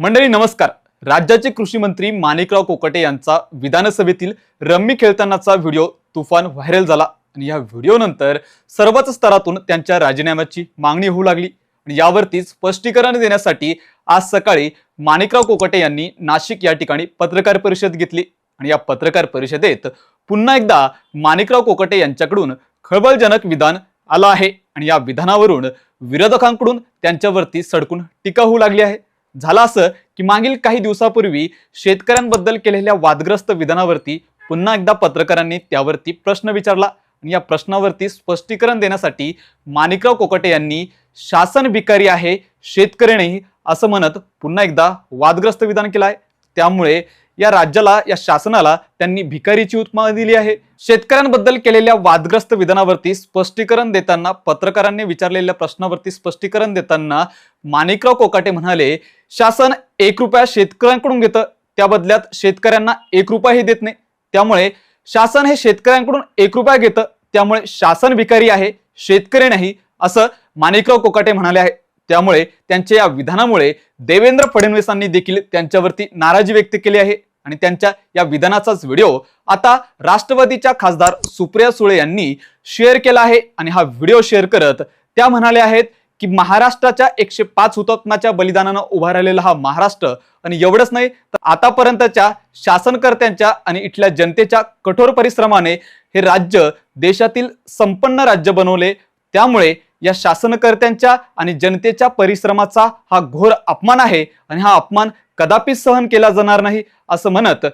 मंडळी नमस्कार. राज्याचे कृषी मंत्री माणिकराव कोकटे यांचा विधानसभेतील रम्मी खेळतानाचा व्हिडिओ तुफान व्हायरल झाला. आणि या व्हिडिओनंतर सर्वच स्तरातून त्यांच्या राजीनाम्याची मागणी होऊ लागली. आणि यावरती स्पष्टीकरण देण्यासाठी आज सकाळी माणिकराव कोकटे यांनी नाशिक या ठिकाणी पत्रकार परिषद घेतली. आणि या पत्रकार परिषदेत पुन्हा एकदा माणिकराव कोकटे यांच्याकडून खळबळजनक विधान आलं आहे. आणि या विधानावरून विरोधकांकडून त्यांच्यावरती सडकून टीका होऊ लागली आहे. झालं असं की मागील काही दिवसापूर्वी शेतकऱ्यांबद्दल केलेल्या वादग्रस्त विधानावरती पुन्हा एकदा पत्रकारांनी त्यावरती प्रश्न विचारला. आणि या प्रश्नावरती स्पष्टीकरण देण्यासाठी माणिकराव कोकटे यांनी शासन भिकारी आहे शेतकरी नाही असं म्हणत पुन्हा एकदा वादग्रस्त विधान केलं आहे त्यामुळे या राज्याला या शासनाला त्यांनी भिकारीची उपमा दिली आहे. शेतकऱ्यांबद्दल केलेल्या वादग्रस्त विधानावरती स्पष्टीकरण देताना पत्रकारांनी विचारलेल्या प्रश्नावरती स्पष्टीकरण देताना माणिकराव कोकाटे म्हणाले शासन एक रुपया शेतकऱ्यांकडून घेतं त्या बदल्यात शेतकऱ्यांना एक रुपयाही देत नाही. त्यामुळे शासन हे शेतकऱ्यांकडून एक रुपया घेतं त्यामुळे शासन भिकारी आहे शेतकरी नाही असं माणिकराव कोकाटे म्हणाले आहे. त्यामुळे त्यांच्या या विधानामुळे देवेंद्र फडणवीसांनी देखील त्यांच्यावरती नाराजी व्यक्त केली आहे. आणि त्यांच्या या विधानाचाच व्हिडिओ आता राष्ट्रवादीच्या खासदार सुप्रिया सुळे यांनी शेअर केला आहे. आणि हा व्हिडिओ शेअर करत त्या म्हणाल्या आहेत की महाराष्ट्राच्या एकशे पाच हुतात्म्याच्या बलिदानानं उभा राहिलेला हा महाराष्ट्र आणि एवढंच नाही तर आतापर्यंतच्या शासनकर्त्यांच्या आणि इथल्या जनतेच्या कठोर परिश्रमाने हे राज्य देशातील संपन्न राज्य बनवले. त्यामुळे या शासनकर्त्यांच्या आणि जनतेच्या परिश्रमाचा हा घोर अपमान आहे. आणि हा अपमान कदापि सहन केला जाणार नाही असं म्हणत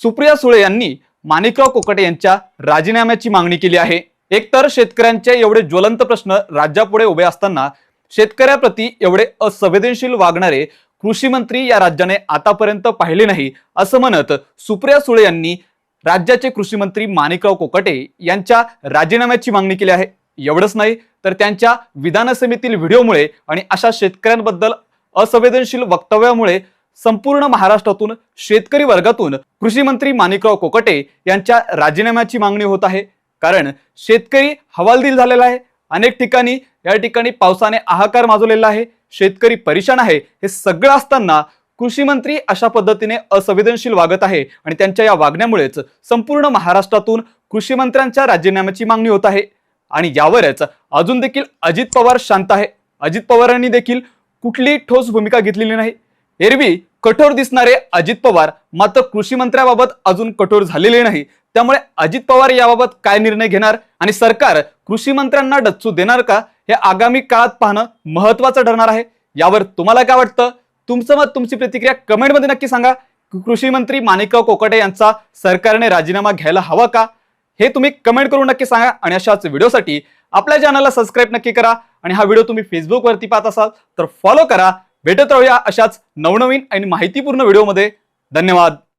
सुप्रिया सुळे यांनी माणिकराव कोकटे यांच्या राजीनाम्याची मागणी केली आहे. एकतर शेतकऱ्यांचे एवढे ज्वलंत प्रश्न राज्यापुढे उभे असताना शेतकऱ्याप्रती एवढे असंवेदनशील वागणारे कृषी मंत्री या राज्याने आतापर्यंत पाहिले नाही असं म्हणत सुप्रिया सुळे यांनी राज्याचे कृषी मंत्री माणिकराव कोकटे यांच्या राजीनाम्याची मागणी केली आहे. एवढंच नाही तर त्यांच्या विधानसभेतील व्हिडिओमुळे आणि अशा शेतकऱ्यांबद्दल असंवेदनशील वक्तव्यामुळे संपूर्ण महाराष्ट्रातून शेतकरी वर्गातून कृषी मंत्री माणिकराव कोकटे यांच्या राजीनाम्याची मागणी होत आहे. कारण शेतकरी हवालदिल झालेला आहे. अनेक ठिकाणी या ठिकाणी पावसाने हाहाकार माजवलेला आहे. शेतकरी परेशान आहे. हे सगळं असताना कृषी मंत्री अशा पद्धतीने असंवेदनशील वागत आहे आणि त्यांच्या या वागण्यामुळेच संपूर्ण महाराष्ट्रातून कृषी मंत्र्यांच्या राजीनाम्याची मागणी होत आहे. आणि यावरच अजून देखील अजित पवार शांत आहे. अजित पवारांनी देखील कुठली ठोस भूमिका घेतलेली नाही. एरवी कठोर दिसणारे अजित पवार मात्र कृषी मंत्र्याबाबत अजून कठोर झालेले नाही. त्यामुळे अजित पवार याबाबत काय निर्णय घेणार आणि सरकार कृषी मंत्र्यांना डच्चू देणार का? हे आगामी काळात पाहणं महत्वाचं ठरणार आहे. यावर तुम्हाला काय वाटतं? तुमचं मत तुमची प्रतिक्रिया कमेंटमध्ये नक्की सांगा. कृषी मंत्री माणिकराव कोकटे यांचा सरकारने राजीनामा घ्यायला हवा का? हे तुम्ही कमेंट करून नक्की सांगा आणि अशाच व्हिडिओसाठी आपल्या चॅनलला सबस्क्राईब नक्की करा. आणि हा व्हिडिओ तुम्ही फेसबुकवरती पाहत असाल तर फॉलो करा. भेटत राहूया अशाच नवनवीन आणि माहितीपूर्ण व्हिडिओमध्ये. धन्यवाद.